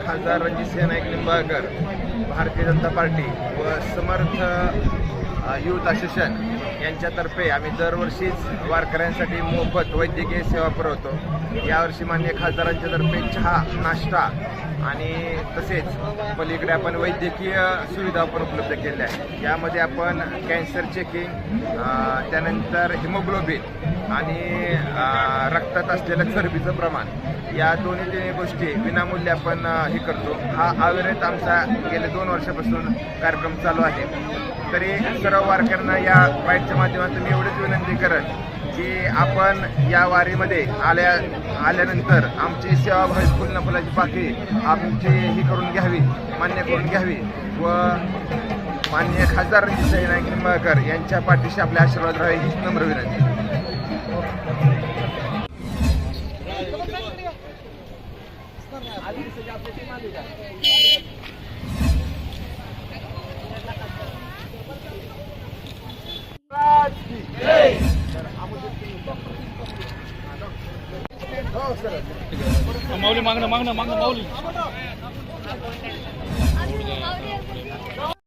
खासदार रणजितसिंह नाईक निंबाळकर भारतीय जनता पार्टी व समर्थ youth association यांच्यातर्फे आम्ही दरवर्षीच वारकऱ्यांसाठी मोफत वैद्यकीय सेवा पुरवतो. यावर्षी मान्य खासदारांच्या तर्फे चहा नाश्ता आणि तसेच पलीकडे आपण वैद्यकीय सुविधा पण उपलब्ध केल्या आहेत. यामध्ये आपण कॅन्सर चेकिंग त्यानंतर हिमोग्लोबिन आणि रक्तात असलेलं चरबीचं प्रमाण. या दोन्ही तिन्ही गोष्टी विनामूल्य आपण हे करतो. हा अविरत आमचा गेल्या दोन वर्षापासून कार्यक्रम चालू आहे. तरी सर्व वारकऱ्यांना या बाईटच्या माध्यमातून मी एवढीच विनंती करत की आपण या वारीमध्ये आल्या आल्यानंतर आमची सेवा फुल फुलाची पाकळी आमची ही करून घ्यावी मान्य करून घ्यावी व मान्य खासदार रणजित नाईक निंबाळकर यांच्या पाठीशी आपले आशीर्वाद राहावे हीच नम्र विनंती. माऊली मागणं मागणं मागणं माऊली.